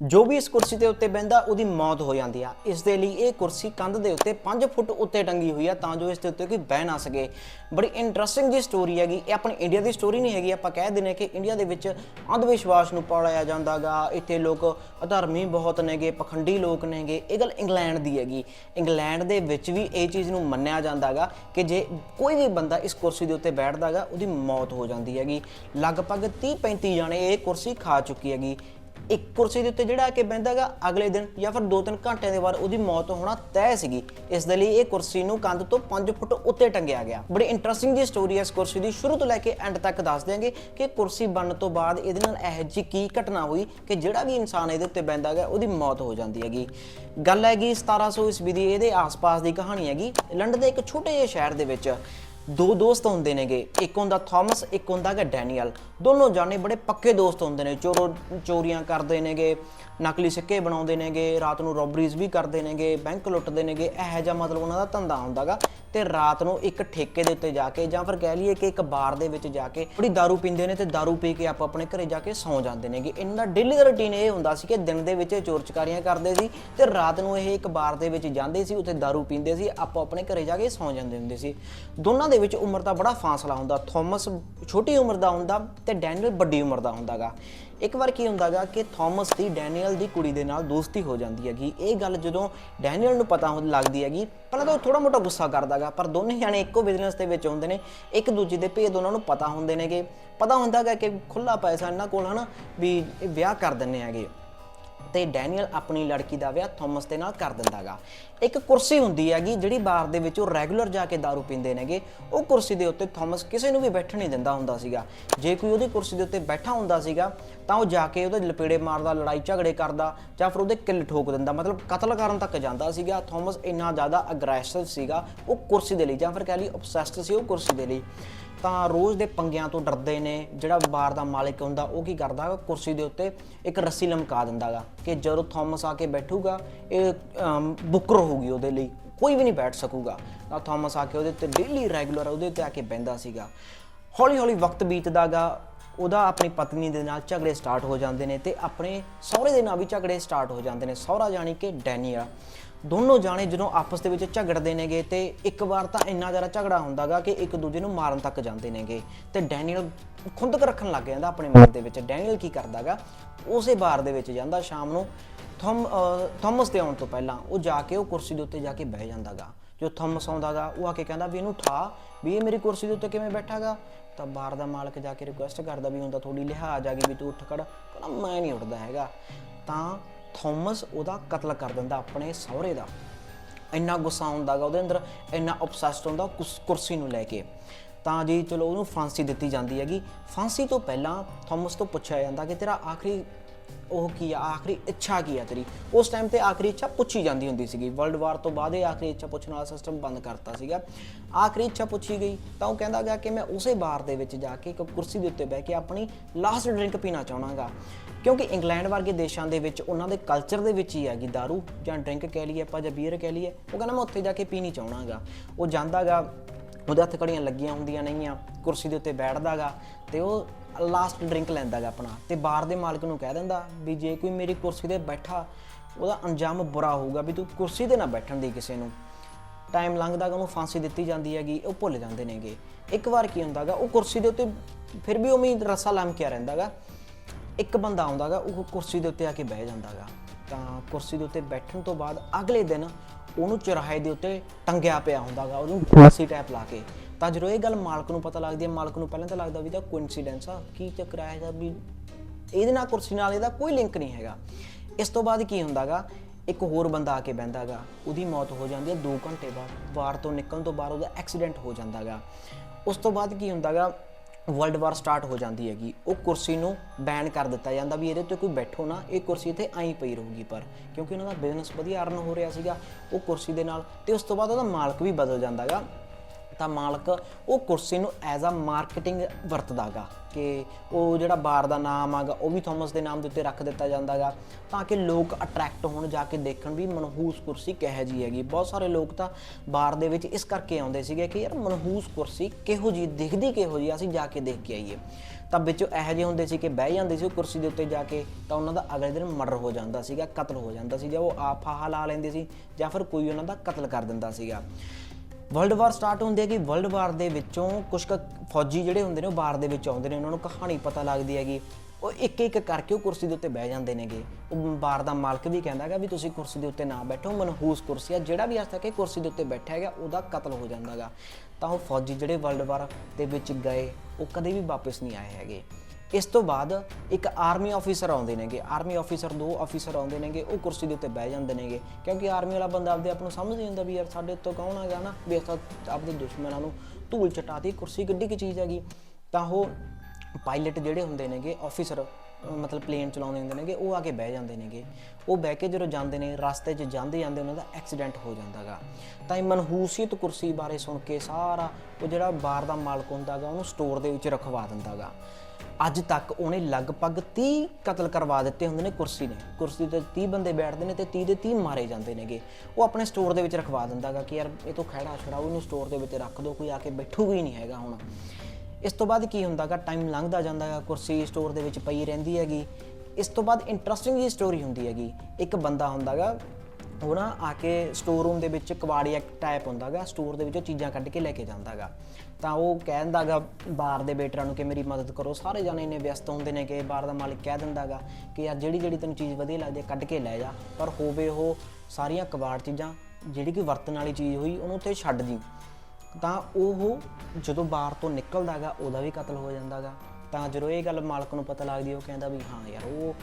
ਜੋ ਵੀ ਇਸ ਕੁਰਸੀ ਦੇ ਉੱਤੇ ਬਹਿੰਦਾ, ਉਹਦੀ ਮੌਤ ਹੋ ਜਾਂਦੀ ਆ। ਇਸ ਦੇ ਲਈ ਇਹ ਕੁਰਸੀ ਕੰਧ ਦੇ ਉੱਤੇ 5 ਫੁੱਟ ਉੱਤੇ ਟੰਗੀ ਹੋਈ ਆ, ਤਾਂ ਜੋ ਇਸ ਦੇ ਉੱਤੇ ਕੋਈ ਬਹਿ ਨਾ ਸਕੇ। ਬੜੀ ਇੰਟਰਸਟਿੰਗ ਜੀ ਸਟੋਰੀ ਹੈਗੀ। ਇਹ ਆਪਣੀ ਇੰਡੀਆ ਦੀ ਸਟੋਰੀ ਨਹੀਂ ਹੈਗੀ। ਆਪਾਂ ਕਹਿ ਦਿੰਨੇ ਕਿ ਇੰਡੀਆ ਦੇ ਵਿੱਚ ਅੰਧ ਵਿਸ਼ਵਾਸ ਨੂੰ ਪਾਲਿਆ ਜਾਂਦਾਗਾ। ਇੱਥੇ ਲੋਕ ਅਧਰਮੀ ਬਹੁਤ ਨੇਗੇ, ਪਖੰਡੀ ਲੋਕ ਨੇਗੇ। ਇਹ ਗੱਲ ਇੰਗਲੈਂਡ ਦੀ ਹੈਗੀ। ਇੰਗਲੈਂਡ ਦੇ ਵਿੱਚ ਵੀ ਇਹ ਚੀਜ਼ ਨੂੰ ਮੰਨਿਆ ਜਾਂਦਾਗਾ ਕਿ ਜੇ ਕੋਈ ਵੀ ਬੰਦਾ ਇਸ ਕੁਰਸੀ ਦੇ ਉੱਤੇ ਬੈਠਦਾਗਾ, ਉਹਦੀ ਮੌਤ ਹੋ ਜਾਂਦੀ ਹੈਗੀ। ਲਗਭਗ 30 35 ਜਾਣੇ ਇਹ ਕੁਰਸੀ ਖਾ ਚੁੱਕੀ ਹੈਗੀ। ਇੱਕ ਕੁਰਸੀ ਦੇ ਉੱਤੇ ਜਿਹੜਾ ਆ ਕੇ ਬਹਿੰਦਾਗਾ ਅਗਲੇ ਦਿਨ ਜਾਂ ਫਿਰ 2-3 ਘੰਟਿਆਂ ਦੇ ਬਾਅਦ ਉਹਦੀ ਮੌਤ ਹੋਣਾ ਤੈਅ ਸੀਗੀ। ਇਸ ਦੇ ਲਈ ਇਹ ਕੁਰਸੀ ਨੂੰ ਕੰਧ ਤੋਂ 5 ਫੁੱਟ ਉੱਤੇ ਟੰਗਿਆ ਗਿਆ। ਬੜੀ ਇੰਟਰਸਟਿੰਗ ਜੀ ਸਟੋਰੀ ਹੈ ਇਸ ਕੁਰਸੀ ਦੀ। ਸ਼ੁਰੂ ਤੋਂ ਲੈ ਕੇ ਐਂਡ ਤੱਕ ਦੱਸ ਦਿਆਂਗੇ ਕਿ ਕੁਰਸੀ ਬਣਨ ਤੋਂ ਬਾਅਦ ਇਹਦੇ ਨਾਲ ਇਹੋ ਜਿਹੀ ਕੀ ਘਟਨਾ ਹੋਈ ਕਿ ਜਿਹੜਾ ਵੀ ਇਨਸਾਨ ਇਹਦੇ ਉੱਤੇ ਬਹਿੰਦਾਗਾ ਉਹਦੀ ਮੌਤ ਹੋ ਜਾਂਦੀ ਹੈਗੀ। ਗੱਲ ਹੈਗੀ 1700 ਈਸਵੀ ਦੀ, ਇਹਦੇ ਆਸ-ਪਾਸ ਦੀ ਕਹਾਣੀ ਹੈਗੀ। ਲੰਡਨ ਦੇ ਇੱਕ ਛੋਟੇ ਜਿਹੇ ਸ਼ਹਿਰ ਦੇ ਵਿੱਚ ਦੋ ਦੋਸਤ ਹੁੰਦੇ ਨੇਗੇ, ਇੱਕ ਹੁੰਦਾ ਥਾਮਸ, ਇੱਕ ਹੁੰਦਾ ਹੈਗਾ ਡੈਨੀਅਲ। ਦੋਨੋਂ ਜਾਣੇ ਬੜੇ ਪੱਕੇ ਦੋਸਤ ਹੁੰਦੇ ਨੇ, ਚੋਰੋ, ਚੋਰੀਆਂ ਕਰਦੇ ਨੇਗੇ, ਨਕਲੀ ਸਿੱਕੇ ਬਣਾਉਂਦੇ ਨੇਗੇ, ਰਾਤ ਨੂੰ ਰੋਬਰੀਜ਼ ਵੀ ਕਰਦੇ ਨੇਗੇ, ਬੈਂਕ ਲੁੱਟਦੇ ਨੇਗੇ, ਇਹੋ ਜਿਹਾ ਮਤਲਬ ਉਹਨਾਂ ਦਾ ਧੰਦਾ ਹੁੰਦਾਗਾ ਤੇ ਰਾਤ ਨੂੰ ਇੱਕ ਠੇਕੇ ਦੇ ਉੱਤੇ ਜਾ ਕੇ ਜਾਂ ਫਿਰ ਕਹਿ ਲਈਏ ਕਿ ਇੱਕ ਬਾਰ ਦੇ ਵਿੱਚ ਜਾ ਕੇ ਬੜੀ दारू ਪੀਂਦੇ ਨੇ ਤੇ दारू ਪੀ ਕੇ ਆਪੋ ਆਪਣੇ ਘਰੇ ਜਾ ਕੇ ਸੌਂ ਜਾਂਦੇ ਨੇਗੇ ਇਹਨਾਂ ਦਾ ਡੇਲੀ ਦਾ ਰੁਟੀਨ ਇਹ ਹੁੰਦਾ ਸੀ ਕਿ ਦਿਨ ਦੇ ਵਿੱਚ ਇਹ ਚੋਰ ਚਕਾਰੀਆਂ ਕਰਦੇ ਸੀ ਤੇ ਰਾਤ ਨੂੰ ਇਹ ਇੱਕ ਬਾਰ ਦੇ ਵਿੱਚ ਜਾਂਦੇ ਸੀ ਉੱਥੇ दारू ਪੀਂਦੇ ਸੀ ਆਪੋ ਆਪਣੇ ਘਰੇ ਜਾ ਕੇ ਸੌਂ ਜਾਂਦੇ ਹੁੰਦੇ ਸੀ ਦੋਨਾਂ ਦੇ ਵਿੱਚ ਉਮਰ ਦਾ ਬੜਾ ਫਾਸਲਾ ਹੁੰਦਾ ਥਾਮਸ ਛੋਟੀ ਉਮਰ ਦਾ ਹੁੰਦਾ ਤੇ ਡੈਨੀਅਲ ਵੱਡੀ ਉਮਰ ਦਾ ਹੁੰਦਾਗਾ ਇੱਕ ਵਾਰ ਕੀ ਹੁੰਦਾਗਾ ਕਿ ਥਾਮਸ ਦੀ, ਡੈਨੀਅਲ ਦੀ ਕੁੜੀ ਦੇ ਨਾਲ ਦੋਸਤੀ ਹੋ ਜਾਂਦੀ ਹੈਗੀ। ਇਹ ਗੱਲ ਜਦੋਂ ਡੈਨੀਅਲ ਨੂੰ ਪਤਾ ਹੋ ਲੱਗਦੀ ਹੈਗੀ, ਪਹਿਲਾਂ ਤਾਂ ਉਹ ਥੋੜਾ ਮੋਟਾ ਗੁੱਸਾ ਕਰਦਾਗਾ, ਪਰ ਦੋਨੇ ਜਾਣੇ ਇੱਕੋ ਬਿਜ਼ਨਸ ਦੇ ਵਿੱਚ ਹੁੰਦੇ ਨੇ, ਇੱਕ ਦੂਜੇ ਦੇ ਭੇਦ ਉਹਨਾਂ ਨੂੰ ਪਤਾ ਹੁੰਦੇ ਨੇਗੇ। ਪਤਾ ਹੁੰਦਾਗਾ ਕਿ ਖੁੱਲਾ ਪੈਸਾ ਇਹਨਾਂ ਕੋਲ ਹਨਾ, ਵੀ ਇਹ ਵਿਆਹ ਕਰ ਦਿੰਨੇ ਹੈਗੇ। ਤੇ ਡੈਨੀਅਲ ਆਪਣੀ ਲੜਕੀ ਦਾ ਵਿਆਹ ਥਾਮਸ ਦੇ ਨਾਲ ਕਰ ਦਿੰਦਾਗਾ। ਇੱਕ ਕੁਰਸੀ ਹੁੰਦੀ ਹੈਗੀ ਜਿਹੜੀ ਬਾਰ ਦੇ ਵਿੱਚ ਉਹ ਰੈਗੂਲਰ ਜਾ ਕੇ दारू ਪੀਂਦੇ ਨੇਗੇ। ਉਹ ਕੁਰਸੀ ਦੇ ਉੱਤੇ ਥਾਮਸ ਕਿਸੇ ਨੂੰ ਵੀ ਬੈਠਣ ਨਹੀਂ ਦਿੰਦਾ ਹੁੰਦਾ ਸੀਗਾ। ਜੇ ਕੋਈ ਉਹਦੀ ਕੁਰਸੀ ਦੇ ਉੱਤੇ ਬੈਠਾ ਹੁੰਦਾ ਸੀਗਾ, ਤਾਂ ਉਹ ਜਾ ਕੇ ਉਹਦੇ ਲਪੇੜੇ ਮਾਰਦਾ, ਲੜਾਈ ਝਗੜੇ ਕਰਦਾ, ਜਾਂ ਫਿਰ ਉਹਦੇ ਕਿੱਲ ਠੋਕ ਦਿੰਦਾ। ਮਤਲਬ ਕਤਲ ਕਰਨ ਤੱਕ ਜਾਂਦਾ ਸੀਗਾ। ਥਾਮਸ ਇੰਨਾ ਜ਼ਿਆਦਾ ਅਗਰੈਸਿਵ ਸੀਗਾ, ਉਹ ਕੁਰਸੀ ਦੇ ਲਈ ਜਾਂ ਫਿਰ ਕਹਿ ਲਈ obsessed ਸੀ ਉਹ ਕੁਰਸੀ ਦੇ ਲਈ। ਤਾਂ ਰੋਜ਼ ਦੇ ਪੰਗਿਆਂ ਤੋਂ ਡਰਦੇ ਨੇ ਜਿਹੜਾ ਬਾਰ ਦਾ ਮਾਲਕ ਹੁੰਦਾ ਉਹ ਕੀ ਕਰਦਾ ਹੈਗਾ, ਕੁਰਸੀ ਦੇ ਉੱਤੇ ਇੱਕ ਰੱਸੀ ਲਮਕਾ ਦਿੰਦਾਗਾ ਕਿ ਜਦੋਂ ਥਾਮਸ ਆ ਕੇ ਬੈਠੂਗਾ ਇਹ ਬੁੱਕਰ ਹੋਊਗੀ ਉਹਦੇ ਲਈ ਕੋਈ ਵੀ ਨਹੀਂ ਬੈਠ ਸਕੂਗਾ। ਤਾਂ ਥਾਮਸ ਆ ਕੇ ਉਹਦੇ ਉੱਤੇ ਡੇਲੀ ਰੈਗੂਲਰ ਉਹਦੇ ਉੱਤੇ ਆ ਕੇ ਬਹਿੰਦਾ ਸੀਗਾ। ਹੌਲੀ ਹੌਲੀ ਵਕਤ ਬੀਤਦਾਗਾ ਉਹਦਾ ਆਪਣੀ ਪਤਨੀ ਦੇ ਨਾਲ ਝਗੜੇ ਸਟਾਰਟ ਹੋ ਜਾਂਦੇ ਨੇ ਤੇ ਆਪਣੇ ਸਹੁਰੇ ਦੇ ਨਾਲ ਵੀ ਝਗੜੇ ਸਟਾਰਟ ਹੋ ਜਾਂਦੇ ਨੇ ਸਹੁਰਾ ਜਾਣੀ ਕਿ ਡੈਨੀਅਲ। ਦੋਨੋਂ ਜਾਣੇ ਜਦੋਂ ਆਪਸ ਦੇ ਵਿੱਚ ਝਗੜਦੇ ਨੇਗੇ ਤੇ ਇੱਕ ਵਾਰ ਤਾਂ ਇੰਨਾ ਜ਼ਿਆਦਾ ਝਗੜਾ ਹੁੰਦਾਗਾ ਕਿ ਇੱਕ ਦੂਜੇ ਨੂੰ ਮਾਰਨ ਤੱਕ ਜਾਂਦੇ ਨੇਗੇ। ਤੇ ਡੈਨੀਅਲ ਖੁੰਦਕ ਰੱਖਣ ਲੱਗ ਜਾਂਦਾ ਆਪਣੇ ਮਨ ਦੇ ਵਿੱਚ। ਡੈਨੀਅਲ ਕੀ ਕਰਦਾਗਾ? ਉਸੇ ਬਾਰ ਦੇ ਵਿੱਚ ਜਾਂਦਾ ਸ਼ਾਮ ਨੂੰ। ਥਮ, ਅਹ, ਥਾਮਸ ਦੇ ਆਉਣ ਤੋਂ ਪਹਿਲਾਂ ਉਹ ਜਾ ਕੇ ਉਹ ਕੁਰਸੀ ਦੇ ਉੱਤੇ ਜਾ ਕੇ ਬਹਿ ਜਾਂਦਾਗਾ। ਜੋ ਥਾਮਸ ਆਉਂਦਾਗਾ, ਉਹ ਆ ਕੇ ਕਹਿੰਦਾ ਵੀ ਇਹਨੂੰ ਠਾ ਵੀ ਇਹ ਮੇਰੀ ਕੁਰਸੀ ਦੇ ਉੱਤੇ ਕਿਵੇਂ ਬੈਠਾਗਾ? ਤਾਂ ਬਾਰ ਦਾ ਮਾਲਕ ਜਾ ਕੇ ਰਿਕੁਐਸਟ ਕਰਦਾ ਵੀ ਹੁੰਦਾ ਥੋੜੀ ਲਿਹਾਜ਼ ਆ ਗਈ ਵੀ ਤੂੰ ਉੱਠ ਖੜ। ਕਹਿੰਦਾ, ਮੈਂ ਨਹੀਂ ਉੱਠਦਾ ਹੈਗਾ। ਤਾਂ ਥਾਮਸ ਉਹਦਾ ਕਤਲ ਕਰ ਦਿੰਦਾ ਆਪਣੇ ਸਹੁਰੇ ਦਾ। ਇੰਨਾ ਗੁੱਸਾ ਹੁੰਦਾਗਾ ਉਹਦੇ ਅੰਦਰ, ਇੰਨਾ obsessed ਹੁੰਦਾ ਕੁਰਸੀ ਨੂੰ ਲੈ ਕੇ। ਤਾਂ ਜੀ ਚਲੋ ਉਹਨੂੰ ਫਾਂਸੀ ਦਿੱਤੀ ਜਾਂਦੀ ਹੈਗੀ। ਫਾਂਸੀ ਤੋਂ ਪਹਿਲਾਂ ਥਾਮਸ ਤੋਂ ਪੁੱਛਿਆ ਜਾਂਦਾ ਕਿ ਤੇਰਾ ਆਖਰੀ ਉਹ ਕੀ ਆ, ਆਖਰੀ ਇੱਛਾ ਕੀ ਆ ਤੇਰੀ? ਉਸ ਟਾਈਮ ਤੇ ਆਖਰੀ ਇੱਛਾ ਪੁੱਛੀ ਜਾਂਦੀ ਹੁੰਦੀ ਸੀਗੀ। ਵਰਲਡ ਵਾਰ ਤੋਂ ਬਾਅਦ ਇਹ ਆਖਰੀ ਇੱਛਾ ਪੁੱਛਣ ਵਾਲਾ ਸਿਸਟਮ ਬੰਦ ਕਰਤਾ ਸੀਗਾ। ਆਖਰੀ ਇੱਛਾ ਪੁੱਛੀ ਗਈ, ਤਾਂ ਉਹ ਕਹਿੰਦਾ ਗਿਆ ਕਿ ਮੈਂ ਉਸੇ ਬਾਰ ਦੇ ਵਿੱਚ ਜਾ ਕੇ ਇੱਕ ਕੁਰਸੀ ਦੇ ਉੱਤੇ ਬਹਿ ਕੇ ਆਪਣੀ ਲਾਸਟ ਡਰਿੰਕ ਪੀਣਾ ਚਾਹਣਾਗਾ ਕਿਉਂਕਿ ਇੰਗਲੈਂਡ ਵਰਗੇ ਦੇਸ਼ਾਂ ਦੇ ਵਿੱਚ ਉਹਨਾਂ ਦੇ ਕਲਚਰ ਦੇ ਵਿੱਚ ਹੀ ਹੈਗੀ दारू, ਜਾਂ ਡਰਿੰਕ ਕਹਿ ਲਈਏ ਆਪਾਂ, ਜਾਂ ਬੀਅਰ ਕਹਿ ਲਈਏ, ਉਹ ਕਹਿੰਦਾ ਮੈਂ ਉੱਥੇ ਜਾ ਕੇ ਪੀਣੀ ਚਾਹਣਾਗਾ ਉਹ ਜਾਂਦਾਗਾ ਉਹਦੇ ਹੱਥ ਘੜੀਆਂ ਲੱਗੀਆਂ ਹੁੰਦੀਆਂ ਨਹੀਂਆਂ ਕੁਰਸੀ ਦੇ ਉੱਤੇ ਬੈਠਦਾਗਾ ਤੇ ਉਹ ਲਾਸਟ ਡਰਿੰਕ ਲੈਂਦਾਗਾ ਆਪਣਾ। ਤੇ ਬਾਰ ਦੇ ਮਾਲਕ ਨੂੰ ਕਹਿ ਦਿੰਦਾ ਵੀ ਜੇ ਕੋਈ ਮੇਰੀ ਕੁਰਸੀ ਤੇ ਬੈਠਾ, ਉਹਦਾ ਅੰਜਾਮ ਬੁਰਾ ਹੋਊਗਾ ਵੀ ਤੂੰ ਕੁਰਸੀ ਤੇ ਨਾ ਬੈਠਣ ਦੀ ਕਿਸੇ ਨੂੰ। ਟਾਈਮ ਲੰਘਦਾ ਗਾ, ਉਹਨੂੰ ਫਾਂਸੀ ਦਿੱਤੀ ਜਾਂਦੀ ਹੈਗੀ, ਉਹ ਭੁੱਲ ਜਾਂਦੇ ਨੇਗੇ। ਇੱਕ ਵਾਰ ਕੀ ਹੁੰਦਾਗਾ ਉਹ ਕੁਰਸੀ ਦੇ ਉੱਤੇ ਫਿਰ ਵੀ ਉਵੇਂ ਹੀ ਰੱਸਾ ਲਮਕਿਆ ਰਹਿੰਦਾਗਾ ਇੱਕ ਬੰਦਾ ਆਉਂਦਾਗਾ ਉਹ ਕੁਰਸੀ ਦੇ ਉੱਤੇ ਆ ਕੇ ਬਹਿ ਜਾਂਦਾਗਾ ਤਾਂ ਕੁਰਸੀ ਦੇ ਉੱਤੇ ਬੈਠਣ ਤੋਂ ਬਾਅਦ ਅਗਲੇ ਦਿਨ ਉਹਨੂੰ ਚੁਰਾਹੇ ਦੇ ਉੱਤੇ ਟੰਗਿਆ ਪਿਆ ਹੁੰਦਾਗਾ ਉਹਨੂੰ ਫਾਂਸੀ ਟੈਪ ਲਾ ਕੇ। ਤਾਂ ਜਦੋਂ ਇਹ ਗੱਲ ਮਾਲਕ ਨੂੰ ਪਤਾ ਲੱਗਦੀ ਹੈ, ਮਾਲਕ ਨੂੰ ਪਹਿਲਾਂ ਤਾਂ ਲੱਗਦਾ ਵੀ ਤਾਂ ਕੋਇਨਸੀਡੈਂਸ ਆ। ਕੀ ਚੱਕਰ ਆ ਇਹਦਾ ਵੀ ਇਹਦੇ ਨਾਲ ਕੁਰਸੀ ਨਾਲ ਇਹਦਾ ਕੋਈ ਲਿੰਕ ਨਹੀਂ ਹੈਗਾ। ਇਸ ਤੋਂ ਬਾਅਦ ਕੀ ਹੁੰਦਾਗਾ? ਇੱਕ ਹੋਰ ਬੰਦਾ ਆ ਕੇ ਬਹਿੰਦਾਗਾ। ਉਹਦੀ ਮੌਤ ਹੋ ਜਾਂਦੀ ਹੈ 2 ਘੰਟੇ ਬਾਅਦ। ਵਾਰ ਤੋਂ ਨਿਕਲਣ ਤੋਂ ਬਾਅਦ ਉਹਦਾ ਐਕਸੀਡੈਂਟ ਹੋ ਜਾਂਦਾਗਾ। ਉਸ ਤੋਂ ਬਾਅਦ ਕੀ ਹੁੰਦਾਗਾ? ਵਰਲਡ ਵਾਰ ਸਟਾਰਟ ਹੋ ਜਾਂਦੀ ਹੈਗੀ। ਉਹ ਕੁਰਸੀ ਨੂੰ ਬੈਨ ਕਰ ਦਿੱਤਾ ਜਾਂਦਾ ਵੀ ਇਹਦੇ 'ਤੇ ਕੋਈ ਬੈਠੋ ਨਾ, ਇਹ ਕੁਰਸੀ ਇੱਥੇ ਐਂ ਪਈ ਰਹੂਗੀ ਪਰ। ਕਿਉਂਕਿ ਉਹਨਾਂ ਦਾ ਬਿਜ਼ਨਸ ਵਧੀਆ ਅਰਨ ਹੋ ਰਿਹਾ ਸੀਗਾ, ਉਹ ਕੁਰਸੀ ਦੇ ਨਾਲ। ਤੇ ਉਸ ਤੋਂ ਬਾਅਦ ਉਹਦਾ ਮਾਲਕ ਵੀ ਬਦਲ ਜਾਂਦਾਗਾ। ਤਾਂ ਮਾਲਕ ਉਹ ਕੁਰਸੀ ਨੂੰ ਐਜ਼ ਅ ਮਾਰਕੀਟਿੰਗ ਵਰਤਦਾਗਾ ਕਿ ਉਹ ਜਿਹੜਾ ਬਾਰ ਦਾ ਨਾਮ ਆਗਾ, ਉਹ ਵੀ ਥਾਮਸ ਦੇ ਨਾਮ ਦੇ ਉੱਤੇ ਰੱਖ ਦਿੱਤਾ ਜਾਂਦਾਗਾ ਤਾਂ ਕਿ ਲੋਕ ਅਟਰੈਕਟ ਹੋਣ, ਜਾ ਕੇ ਦੇਖਣ ਵੀ ਮਨਹੂਸ ਕੁਰਸੀ ਕਿਹੋ ਜੀ ਹੈਗੀ। ਬਹੁਤ ਸਾਰੇ ਲੋਕ ਤਾਂ ਬਾਰ ਦੇ ਵਿੱਚ ਇਸ ਕਰਕੇ ਆਉਂਦੇ ਸੀਗੇ ਕਿ ਯਾਰ ਮਨਹੂਸ ਕੁਰਸੀ ਕਿਹੋ ਜੀ ਦਿਖਦੀ ਕਿਹੋ ਜੀ ਅਸੀਂ ਜਾ ਕੇ ਦੇਖ ਕੇ ਆਈਏ। ਤਾਂ ਵਿੱਚ ਇਹੋ ਜਿਹੇ ਹੁੰਦੇ ਸੀ ਕਿ ਬਹਿ ਜਾਂਦੇ ਸੀ ਉਹ ਕੁਰਸੀ ਦੇ ਉੱਤੇ ਜਾ ਕੇ, ਤਾਂ ਉਹਨਾਂ ਦਾ ਅਗਲੇ ਦਿਨ ਮਰਡਰ ਹੋ ਜਾਂਦਾ ਸੀਗਾ, ਕਤਲ ਹੋ ਜਾਂਦਾ ਸੀ ਜਾਂ ਉਹ ਆਪ ਫਾਹਾ ਲਾ ਲੈਂਦੇ ਸੀ ਜਾਂ ਫਿਰ ਕੋਈ ਉਹਨਾਂ ਦਾ ਕਤਲ ਕਰ ਦਿੰਦਾ ਸੀਗਾ। ਵਰਲਡ ਵਾਰ ਸਟਾਰਟ ਹੁੰਦੀ ਹੈ ਕਿ ਵਰਲਡ ਵਾਰ ਦੇ ਵਿੱਚੋਂ ਕੁਝ ਕੁ ਫੌਜੀ ਜਿਹੜੇ ਹੁੰਦੇ ਨੇ ਉਹ ਬਾਰ ਦੇ ਵਿੱਚ ਆਉਂਦੇ ਨੇ, ਉਹਨਾਂ ਨੂੰ ਕਹਾਣੀ ਪਤਾ ਲੱਗਦੀ ਹੈਗੀ। ਉਹ ਇੱਕ ਇੱਕ ਕਰਕੇ ਉਹ ਕੁਰਸੀ ਦੇ ਉੱਤੇ ਬਹਿ ਜਾਂਦੇ ਨੇਗੇ। ਉਹ ਬਾਰ ਦਾ ਮਾਲਕ ਵੀ ਕਹਿੰਦਾ ਹੈਗਾ ਵੀ ਤੁਸੀਂ ਕੁਰਸੀ ਦੇ ਉੱਤੇ ਨਾ ਬੈਠੋ, ਮਨਹੂਸ ਕੁਰਸੀ ਆ, ਜਿਹੜਾ ਵੀ ਅੱਜ ਤੱਕ ਇਹ ਕੁਰਸੀ ਦੇ ਉੱਤੇ ਬੈਠਾ ਹੈਗਾ, ਉਹਦਾ ਕਤਲ ਹੋ ਜਾਂਦਾਗਾ ਤਾਂ ਉਹ ਫੌਜੀ ਜਿਹੜੇ ਵਰਲਡ ਵਾਰ ਦੇ ਵਿੱਚ ਗਏ, ਉਹ ਕਦੇ ਵੀ ਵਾਪਸ ਨਹੀਂ ਆਏ ਹੈਗੇ। ਇਸ ਤੋਂ ਬਾਅਦ ਇੱਕ ਆਰਮੀ ਆਫੀਸਰ ਆਉਂਦੇ ਨੇਗੇ। ਆਰਮੀ ਆਫੀਸਰ ਦੋ ਆਫੀਸਰ ਆਉਂਦੇ ਨੇਗੇ, ਉਹ ਕੁਰਸੀ ਦੇ ਉੱਤੇ ਬਹਿ ਜਾਂਦੇ ਨੇਗੇ। ਕਿਉਂਕਿ ਆਰਮੀ ਵਾਲਾ ਬੰਦਾ ਆਪਦੇ ਆਪ ਨੂੰ ਸਮਝ ਨਹੀਂ ਹੁੰਦਾ ਵੀ ਯਾਰ ਸਾਡੇ ਉੱਤੋਂ ਕੌਣ ਹੈਗਾ ਨਾ, ਵੀ ਅਸੀਂ ਆਪਦੇ ਦੁਸ਼ਮਣਾਂ ਨੂੰ ਧੂਲ ਚਟਾਤੀ, ਕੁਰਸੀ ਕਿੱਡੀ ਕੀ ਚੀਜ਼ ਹੈਗੀ। ਤਾਂ ਉਹ ਪਾਇਲਟ ਜਿਹੜੇ ਹੁੰਦੇ ਨੇਗੇ ਆਫੀਸਰ ਮਤਲਬ ਪਲੇਨ ਚਲਾਉਂਦੇ ਹੁੰਦੇ ਨੇਗੇ, ਉਹ ਆ ਕੇ ਬਹਿ ਜਾਂਦੇ ਨੇਗੇ। ਉਹ ਬਹਿ ਕੇ ਜਦੋਂ ਜਾਂਦੇ ਨੇ, ਰਸਤੇ 'ਚ ਜਾਂਦੇ ਜਾਂਦੇ ਉਹਨਾਂ ਦਾ ਐਕਸੀਡੈਂਟ ਹੋ ਜਾਂਦਾਗਾ ਤਾਂ ਇਹ ਮਨਹੂਸੀਅਤ ਕੁਰਸੀ ਬਾਰੇ ਸੁਣ ਕੇ ਸਾਰਾ ਉਹ ਜਿਹੜਾ ਬਾਰ ਦਾ ਮਾਲਕ ਹੁੰਦਾਗਾ ਉਹਨੂੰ ਸਟੋਰ ਦੇ ਵਿੱਚ ਰਖਵਾ ਦਿੰਦਾਗਾ ਅੱਜ ਤੱਕ ਉਹਨੇ ਲਗਭਗ 30 ਕਤਲ ਕਰਵਾ ਦਿੱਤੇ ਹੁੰਦੇ ਨੇ ਕੁਰਸੀ ਨੇ। ਕੁਰਸੀ ਤੇ 30 ਬੰਦੇ ਬੈਠਦੇ ਨੇ ਤੇ 30 ਦੇ 30 ਮਾਰੇ ਜਾਂਦੇ ਨੇਗੇ। ਉਹ ਆਪਣੇ ਸਟੋਰ ਦੇ ਵਿੱਚ ਰਖਵਾ ਦਿੰਦਾਗਾ ਕਿ ਯਾਰ ਇਹ ਤੋਂ ਖਹਿੜਾ ਛੜਾਓ ਇਹਨੂੰ ਸਟੋਰ ਦੇ ਵਿੱਚ ਰੱਖ ਦਿਓ ਕੋਈ ਆ ਕੇ ਬੈਠੂਗਾ ਹੀ ਨਹੀਂ ਹੈਗਾ ਹੁਣ। ਇਸ ਤੋਂ ਬਾਅਦ ਕੀ ਹੁੰਦਾਗਾ ਟਾਈਮ ਲੰਘਦਾ ਜਾਂਦਾਗਾ, ਕੁਰਸੀ ਸਟੋਰ ਦੇ ਵਿੱਚ ਪਈ ਰਹਿੰਦੀ ਹੈਗੀ। ਇਸ ਤੋਂ ਬਾਅਦ ਇੰਟਰਸਟਿੰਗ ਜੀ ਸਟੋਰੀ ਹੁੰਦੀ ਹੈਗੀ। ਇੱਕ ਬੰਦਾ ਹੁੰਦਾਗਾ ਉਹ ਨਾ ਆ ਕੇ ਸਟੋਰ ਰੂਮ ਦੇ ਵਿੱਚ ਕਵਾੜੀਆ ਟਾਈਪ ਹੁੰਦਾਗਾ ਸਟੋਰ ਦੇ ਵਿੱਚੋਂ ਚੀਜ਼ਾਂ ਕੱਢ ਕੇ ਲੈ ਕੇ ਜਾਂਦਾਗਾ। ਤਾਂ ਉਹ ਕਹਿੰਦਾਗਾ ਬਾਰ ਦੇ ਵੇਟਰਾਂ ਨੂੰ ਕਿ ਮੇਰੀ ਮਦਦ ਕਰੋ। ਸਾਰੇ ਜਾਣੇ ਇੰਨੇ ਵਿਅਸਤ ਹੁੰਦੇ ਨੇ ਕਿ ਬਾਰ ਦਾ ਮਾਲਕ ਕਹਿ ਦਿੰਦਾਗਾ ਕਿ ਯਾਰ ਜਿਹੜੀ ਜਿਹੜੀ ਤੈਨੂੰ ਚੀਜ਼ ਵਧੀਆ ਲੱਗਦੀ ਹੈ ਕੱਢ ਕੇ ਲੈ ਜਾ। ਪਰ ਹੋਵੇ ਉਹ ਸਾਰੀਆਂ ਕਬਾੜ ਚੀਜ਼ਾਂ, ਜਿਹੜੀ ਕਿ ਵਰਤਣ ਵਾਲੀ ਚੀਜ਼ ਹੋਈ, ਉਹਨੂੰ ਉੱਥੇ ਛੱਡ ਜੀ ਤਾਂ ਉਹ ਜਦੋਂ ਬਾਹਰ ਤੋਂ ਨਿਕਲਦਾਗਾ, ਉਹਦਾ ਵੀ ਕਤਲ ਹੋ ਜਾਂਦਾਗਾ। ਤਾਂ ਜਦੋਂ ਇਹ ਗੱਲ ਮਾਲਕ ਨੂੰ ਪਤਾ ਲੱਗਦੀ, ਉਹ ਕਹਿੰਦਾ ਵੀ ਹਾਂ ਯਾਰ, ਉਹ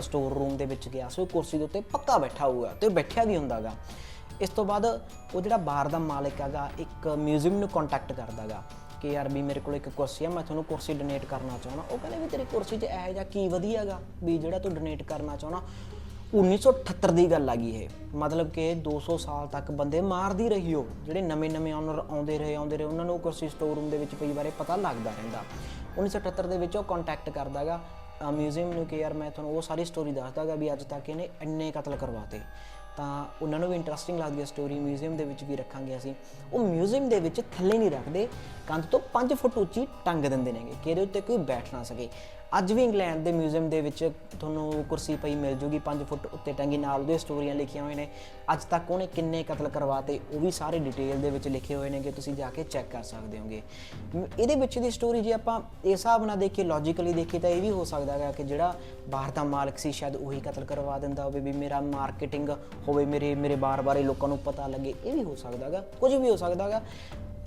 ਸਟੋਰ ਰੂਮ ਦੇ ਵਿੱਚ ਗਿਆ, ਸੀ ਉਹ ਕੁਰਸੀ ਦੇ ਉੱਤੇ ਪੱਕਾ ਬੈਠਾ ਹੋਊਗਾ ਤੇ ਬੈਠਿਆ ਵੀ ਹੁੰਦਾਗਾ। ਇਸ ਤੋਂ ਬਾਅਦ ਉਹ ਜਿਹੜਾ ਬਾਹਰ ਦਾ ਮਾਲਕ ਹੈਗਾ, ਇੱਕ ਮਿਊਜ਼ੀਅਮ ਨੂੰ ਕੰਟੈਕਟ ਕਰਦਾਗਾ ਕਿ ਯਾਰ ਵੀ ਮੇਰੇ ਕੋਲ ਇੱਕ ਕੁਰਸੀ ਆ, ਮੈਂ ਤੁਹਾਨੂੰ ਕੁਰਸੀ ਡੋਨੇਟ ਕਰਨਾ ਚਾਹੁੰਦਾ। ਉਹ ਕਹਿੰਦੇ ਵੀ ਤੇਰੀ ਕੁਰਸੀ 'ਚ ਇਹੋ ਜਿਹਾ ਕੀ ਵਧੀਆਗਾ ਵੀ ਜਿਹੜਾ ਤੂੰ ਡੋਨੇਟ ਕਰਨਾ ਚਾਹੁੰਦਾ? 1978 ਦੀ ਗੱਲ ਆ ਗਈ ਇਹ। ਮਤਲਬ ਕਿ 200 ਸਾਲ ਤੱਕ ਬੰਦੇ ਮਾਰਦੀ ਰਹੀ ਉਹ। ਜਿਹੜੇ ਨਵੇਂ-ਨਵੇਂ ਆਨਰ ਆਉਂਦੇ ਰਹੇ ਆਉਂਦੇ ਰਹੇ, ਉਹਨਾਂ ਨੂੰ ਕੁਰਸੀ ਸਟੋਰ ਰੂਮ ਦੇ ਵਿੱਚ ਕਈ ਬਾਰੇ ਪਤਾ ਲੱਗਦਾ ਰਹਿੰਦਾ। 1978 ਦੇ ਵਿੱਚ ਉਹ ਕੰਟੈਕਟ ਕਰਦਾਗਾ। ਮਿਊਜ਼ੀਅਮ ਨੂੰ ਕਿ ਯਾਰ ਮੈਂ ਤੁਹਾਨੂੰ ਉਹ ਸਾਰੀ ਸਟੋਰੀ ਦੱਸਦਾਗਾ ਵੀ ਅੱਜ ਤੱਕ ਇਹਨੇ ਇੰਨੇ ਕਤਲ ਕਰਵਾਤੇ। ਤਾਂ ਉਹਨਾਂ ਨੂੰ ਵੀ ਇੰਟਰਸਟਿੰਗ ਲੱਗਦੀ ਹੈ ਸਟੋਰੀ ਮਿਊਜ਼ੀਅਮ ਦੇ ਵਿੱਚ ਵੀ ਰੱਖਾਂਗੇ ਅਸੀਂ। ਉਹ ਮਿਊਜ਼ੀਅਮ ਦੇ ਵਿੱਚ ਥੱਲੇ ਨਹੀਂ ਰੱਖਦੇ, ਕੰਧ ਤੋਂ 5 ਫੁੱਟ ਉੱਚੀ ਟੰਗ ਦਿੰਦੇ ਨੇਗੇ, ਕਿ ਇਹਦੇ ਉੱਤੇ ਕੋਈ ਬੈਠ ਨਾ ਸਕੇ। ਅੱਜ ਵੀ ਇੰਗਲੈਂਡ ਦੇ ਮਿਊਜ਼ੀਅਮ ਦੇ ਵਿੱਚ ਤੁਹਾਨੂੰ ਕੁਰਸੀ ਪਈ ਮਿਲ ਜੂਗੀ 5 ਫੁੱਟ ਉੱਤੇ ਟੰਗੀ, ਨਾਲ ਉਹਦੇ ਸਟੋਰੀਆਂ ਲਿਖੀਆਂ ਹੋਈਆਂ ਨੇ। ਅੱਜ ਤੱਕ ਉਹਨੇ ਕਿੰਨੇ ਕਤਲ ਕਰਵਾਤੇ, ਉਹ ਵੀ ਸਾਰੇ ਡਿਟੇਲ ਦੇ ਵਿੱਚ ਲਿਖੇ ਹੋਏ ਨੇ ਕਿ ਤੁਸੀਂ ਜਾ ਕੇ ਚੈੱਕ ਕਰ ਸਕਦੇ ਹੋਗੇ। ਇਹਦੇ ਵਿੱਚ ਦੀ ਸਟੋਰੀ ਜੇ ਆਪਾਂ ਇਸ ਹਿਸਾਬ ਨਾਲ ਦੇਖੀਏ ਲੌਜੀਕਲੀ ਦੇਖੀਏ ਤਾਂ ਇਹ ਵੀ ਹੋ ਸਕਦਾ ਹੈ ਕਿ ਜਿਹੜਾ ਬਾਹਰ ਦਾ ਮਾਲਕ ਸੀ, ਸ਼ਾਇਦ ਉਹੀ ਕਤਲ ਕਰਵਾ ਦਿੰਦਾ ਹੋਵੇ ਵੀ ਮੇਰਾ ਮਾਰਕੀਟਿੰਗ ਹੋਵੇ, ਮੇਰੇ ਮੇਰੇ ਬਾਰ-ਬਾਰ ਲੋਕਾਂ ਨੂੰ ਪਤਾ ਲੱਗੇ, ਇਹ ਵੀ ਹੋ ਸਕਦਾ ਹੈਗਾ, ਕੁਝ ਵੀ ਹੋ ਸਕਦਾ ਹੈਗਾ।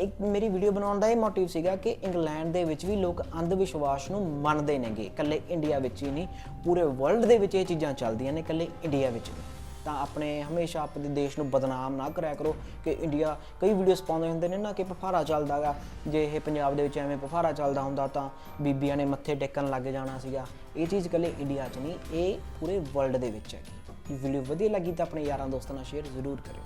ਇੱਕ ਮੇਰੀ ਵੀਡੀਓ ਬਣਾਉਣ ਦਾ ਇਹ ਮੋਟਿਵ ਸੀਗਾ ਕਿ ਇੰਗਲੈਂਡ ਦੇ ਵਿੱਚ ਵੀ ਲੋਕ ਅੰਧ ਵਿਸ਼ਵਾਸ ਨੂੰ ਮੰਨਦੇ ਨੇਗੇ। ਇਕੱਲੇ ਇੰਡੀਆ ਵਿੱਚ ਹੀ ਨਹੀਂ, ਪੂਰੇ ਵਰਲਡ ਦੇ ਵਿੱਚ ਇਹ ਚੀਜ਼ਾਂ ਚੱਲਦੀਆਂ ਨੇ ਇਕੱਲੇ ਇੰਡੀਆ ਵਿੱਚ। ਨਹੀਂ ਤਾਂ ਆਪਣੇ ਹਮੇਸ਼ਾ ਆਪਣੇ ਦੇਸ਼ ਨੂੰ ਬਦਨਾਮ ਨਾ ਕਰਿਆ ਕਰੋ ਕਿ ਇੰਡੀਆ ਕਈ ਵੀਡੀਓਜ਼ ਪਾਉਂਦੇ ਹੁੰਦੇ ਨੇ ਨਾ ਕਿ ਪਫਾਰਾ ਚੱਲਦਾਗਾ ਜੇ ਇਹ ਪੰਜਾਬ ਦੇ ਵਿੱਚ ਐਵੇਂ ਪਫਾਰਾ ਚੱਲਦਾ ਹੁੰਦਾ ਤਾਂ ਬੀਬੀਆਂ ਨੇ ਮੱਥੇ ਟੇਕਣ ਲੱਗ ਜਾਣਾ ਸੀਗਾ। ਇਹ ਚੀਜ਼ ਇਕੱਲੇ ਇੰਡੀਆ 'ਚ ਨਹੀਂ, ਇਹ ਪੂਰੇ ਵਰਲਡ ਦੇ ਵਿੱਚ ਹੈ ਵੀਡੀਓ ਵਧੀਆ ਲੱਗੀ ਤਾਂ ਆਪਣੇ ਯਾਰਾਂ ਦੋਸਤਾਂ ਨਾਲ ਸ਼ੇਅਰ ਜ਼ਰੂਰ ਕਰਿਓ।